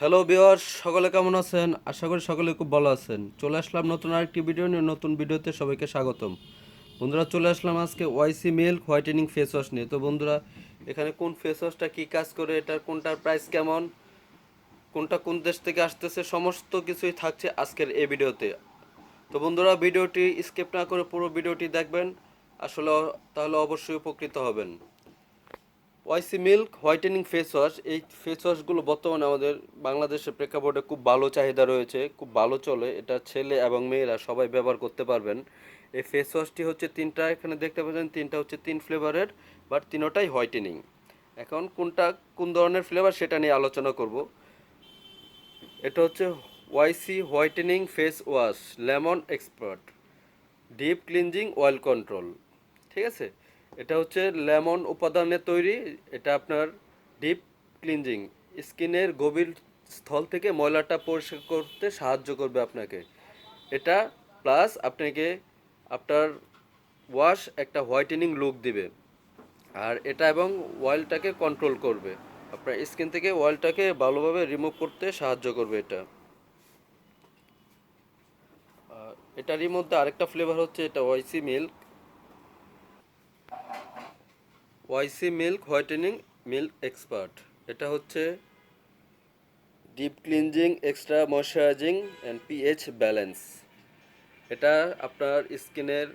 Hello বিয়ার সকলে কেমন আছেন? আশা করি সকলে খুব ভালো আছেন। চলে আসলাম নতুন আরেকটি ভিডিও নিয়ে, নতুন ভিডিওতে সবাইকে স্বাগতম। বন্ধুরা, চলে আসলাম আজকে Y C milk whitening face wash নিয়ে। তো বন্ধুরা, এখানে কোন ফেস ওয়াশটা কী কাজ করে, এটার কোনটার প্রাইস কেমন, কোনটা কোন দেশ থেকে আসতেছে, সমস্ত কিছুই থাকছে আজকের এই ভিডিওতে তো বন্ধুরা ভিডিওটি স্কিপ না করে পুরো ভিডিওটি দেখবেন। আসলে, তাহলে অবশ্যই উপকৃত হবেন। Y C milk, whitening face wash, এই ফেস ওয়াশগুলো বর্তমানে আমাদের বাংলাদেশের প্রেক্ষাপটে খুব ভালো চাহিদা রয়েছে, খুব ভালো চলে। এটা ছেলে এবং মেয়েরা সবাই ব্যবহার করতে পারবেন। এই ফেস ওয়াশটি হচ্ছে তিনটা, এখানে দেখতে পাচ্ছেন, তিনটা হচ্ছে তিন ফ্লেভারের, বাট তিনোটাই হোয়াইটেনিং। এখন কোনটা, কোন ধরনের ফ্লেভার সেটা নিয়ে আলোচনা করব। এটা হচ্ছে Y C whitening face wash, lemon expert, deep cleansing oil control, ঠিক আছে? এটা হচ্ছে লেমন উপাদানে তৈরি, এটা আপনার ডিপ ক্লিনজিং। স্কিনের গভীর স্থল থেকে ময়লাটা পরিষ্কার করতে সাহায্য করবে আপনাকে। এটা প্লাস আপনাকে আপনার ওয়াশ একটা হোয়াইটেনিং লুক দিবে। আর এটা এবং অয়েলটাকে কন্ট্রোল করবে। আপনার স্কিন থেকে অয়েলটাকে ভালোভাবে রিমুভ করতে সাহায্য করবে এটা। এটারই মধ্যে আরেকটা ফ্লেভার হচ্ছে এটা Y C milk. Y C milk whitening milk expert. এটা হচ্ছে deep cleansing, extra moisturising and pH balance. এটা আপনার স্কিনের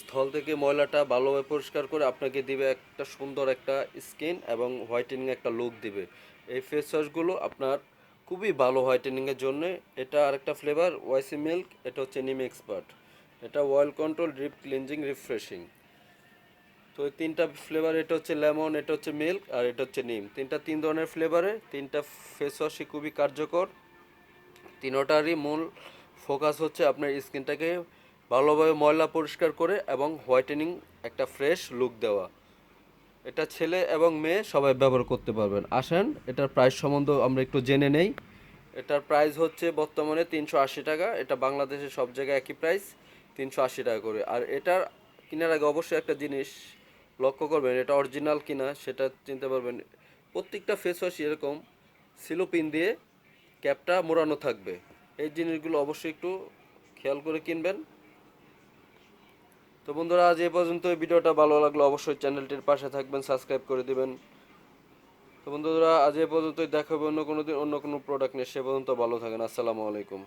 স্থল থেকে ময়লাটা ভালোভাবে পরিষ্কার করে আপনাকে দিবে একটা সুন্দর একটা স্কিন এবং হোয়াইটেনিং একটা লুক দিবে। এই ফেস ওয়াশগুলো আপনার খুবই ভালো হোয়াইটেনিংয়ের জন্য। এটা আরেকটা ফ্লেভার, ওয়াইসি মিল্ক, এটা হচ্ছে নিম এক্সপার্ট। এটা oil control drip cleansing refreshing তো এই তিনটা ফ্লেভার এটা হচ্ছে লেমন এটা হচ্ছে মিল্ক আর এটা হচ্ছে নিম। তিনটা তিন ধরনের ফ্লেভারে তিনটা ফেস ওয়াশই খুবই কার্যকর। তিনোটারই মূল ফোকাস হচ্ছে আপনার স্কিনটাকে ভালোভাবে ময়লা পরিষ্কার করে এবং হোয়াইটেনিং একটা ফ্রেশ লুক দেওয়া। এটা ছেলে এবং মেয়ে সবাই ব্যবহার করতে পারবেন। আসেন, এটার প্রাইস সম্বন্ধে আমরা একটু জেনে নেই। এটার প্রাইস হচ্ছে বর্তমানে তিনশো আশি টাকা। এটা বাংলাদেশের সব জায়গায় একই প্রাইস তিনশো আশি টাকা করে। আর এটার কেনার আগে অবশ্যই একটা জিনিস লক্ষ্য করবেন এটা অরিজিনাল কিনা সেটা চিনতে পারবেন। প্রত্যেকটা ফেস ওয়াশ এরকম সিলোপিন দিয়ে ক্যাপটা মোড়ানো থাকবে। এই জিনিসগুলো অবশ্যই একটু খেয়াল করে কিনবেন। তো বন্ধুরা, আজ এ পর্যন্ত ভিডিওটা ভালো লাগল অবশ্যই চ্যানেলটির পাশে থাকবেন, সাবস্ক্রাইব করে দিবেন। তো বন্ধুরা, আজ এ পর্যন্তই দেখাবে অন্য কোনো দিন অন্য কোনো প্রোডাক্ট নিয়ে। সে পর্যন্ত ভালো থাকেন। আসসালামু আলাইকুম।